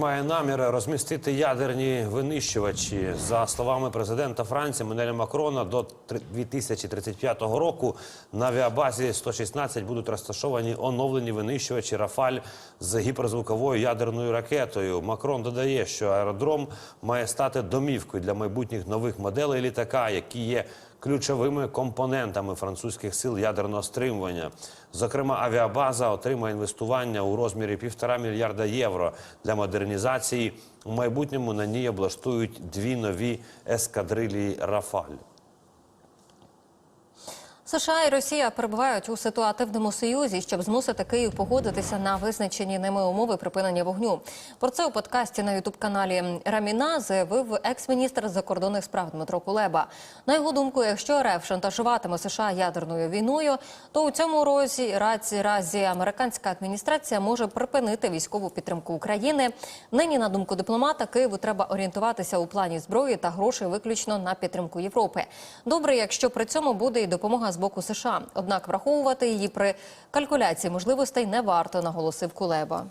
має намір розмістити ядерні винищувачі. За словами президента Франції Менеля Макрона, до три- 2035 року на авіабазі 116 будуть розташовані оновлені винищувачі Рафаль з гіперзвуковою ядерною ракетою. Макрон додає, що аеродром має стати домівкою для майбутніх нових моделей літака, які є ключовими компонентами французьких сил ядерного стримування. Зокрема, авіабаза отримає інвестування у розмірі півтора мільярда євро для модернізації. У майбутньому на ній облаштують дві нові ескадрилії Рафаль. США і Росія перебувають у ситуативному союзі, щоб змусити Київ погодитися на визначені ними умови припинення вогню. Про це у подкасті на ютуб-каналі Раміна заявив екс-міністр закордонних справ Дмитро Кулеба. На його думку, якщо РФ шантажуватиме США ядерною війною, то у цьому розі разі, разі американська адміністрація може припинити військову підтримку України. Нині, на думку дипломата, Києву треба орієнтуватися у плані зброї та грошей виключно на підтримку Європи. Добре, якщо при цьому буде і допомога з боку США. Однак враховувати її при калькуляції можливостей не варто, наголосив Кулеба.